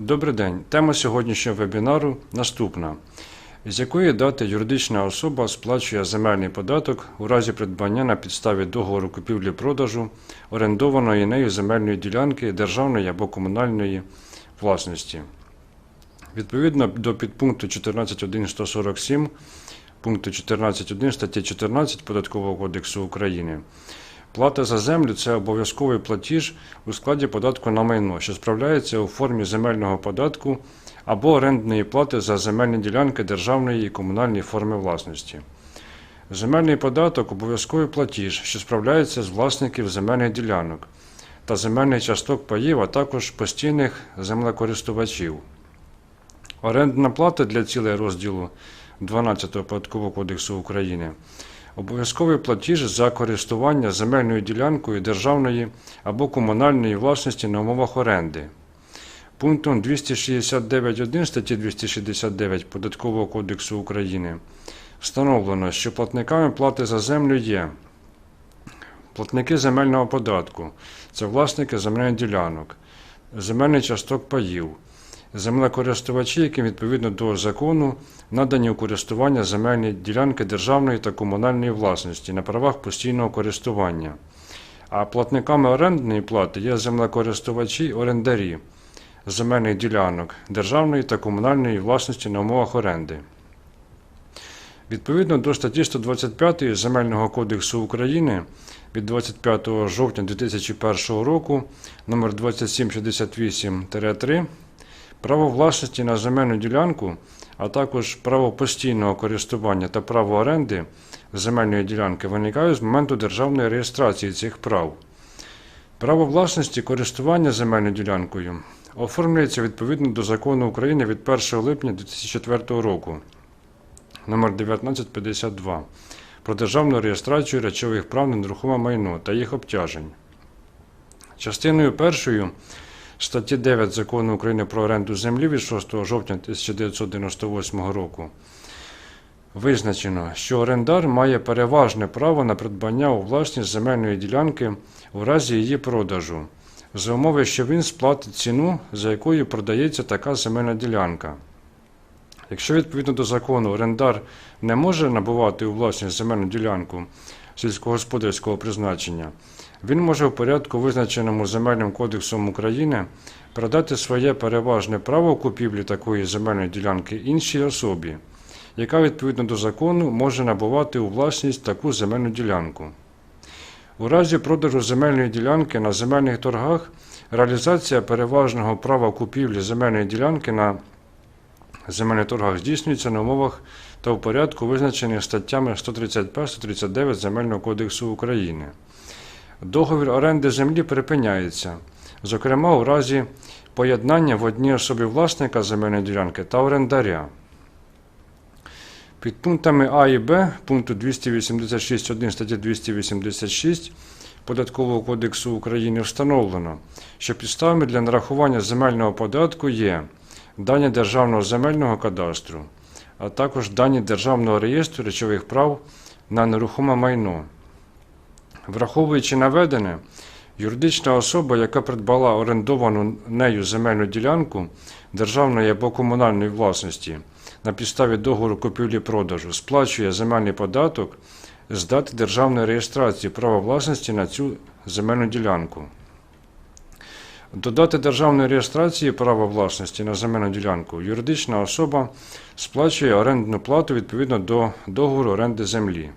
Добрий день. Тема сьогоднішнього вебінару наступна. З якої дати юридична особа сплачує земельний податок у разі придбання на підставі договору купівлі-продажу орендованої нею земельної ділянки державної або комунальної власності? Відповідно до підпункту 14.1.147 пункту 14.1 статті 14 Податкового кодексу України Плата за землю це обов'язковий платіж у складі податку на майно, що справляється у формі земельного податку або орендної плати за земельні ділянки державної і комунальної форми власності. Земельний податок обов'язковий платіж, що справляється з власників земельних ділянок та земельних часток паїв, а також постійних землекористувачів. Орендна плата для цілей розділу 12 Податкового кодексу України Обов'язковий платіж за користування земельною ділянкою державної або комунальної власності на умовах оренди. Пунктом 269.1 статті 269 Податкового кодексу України встановлено, що платниками плати за землю є платники земельного податку, це власники земельних ділянок, земельний часток паїв, землекористувачі, яким відповідно до закону надані у користування земельні ділянки державної та комунальної власності на правах постійного користування. А платниками орендної плати є землекористувачі орендарі земельних ділянок державної та комунальної власності на умовах оренди. Відповідно до статті 125 Земельного кодексу України від 25 жовтня 2001 року номер 2768-3 право власності на земельну ділянку, а також право постійного користування та право оренди земельної ділянки виникають з моменту державної реєстрації цих прав. Право власності користування земельною ділянкою оформлюється відповідно до закону України від 1 липня 2004 року номер 1952 про державну реєстрацію речових прав на нерухоме майно та їх обтяжень. Частиною першою статті 9 Закону України про оренду землі від 6 жовтня 1998 року визначено, що орендар має переважне право на придбання у власність земельної ділянки у разі її продажу, за умови, що він сплатить ціну, за якою продається така земельна ділянка. Якщо відповідно до закону орендар не може набувати у власність земельну ділянку сільськогосподарського призначення, він може в порядку, визначеному Земельним кодексом України, продати своє переважне право купівлі такої земельної ділянки іншій особі, яка відповідно до закону може набувати у власність таку земельну ділянку. У разі продажу земельної ділянки на земельних торгах реалізація переважного права купівлі земельної ділянки на земельних торгах здійснюється на умовах та в порядку, визначених статтями 135-139 Земельного кодексу України. Договір оренди землі припиняється, зокрема у разі поєднання в одній особі власника земельної ділянки та орендаря. Під пунктами А і Б пункту 286.1 статті 286 Податкового кодексу України встановлено, що підставами для нарахування земельного податку є дані Державного земельного кадастру, а також дані Державного реєстру речових прав на нерухоме майно. Враховуючи наведене, юридична особа, яка придбала орендовану нею земельну ділянку державної або комунальної власності на підставі договору купівлі-продажу, сплачує земельний податок з дати державної реєстрації права власності на цю земельну ділянку. До дати державної реєстрації права власності на земельну ділянку юридична особа сплачує орендну плату відповідно до договору оренди землі.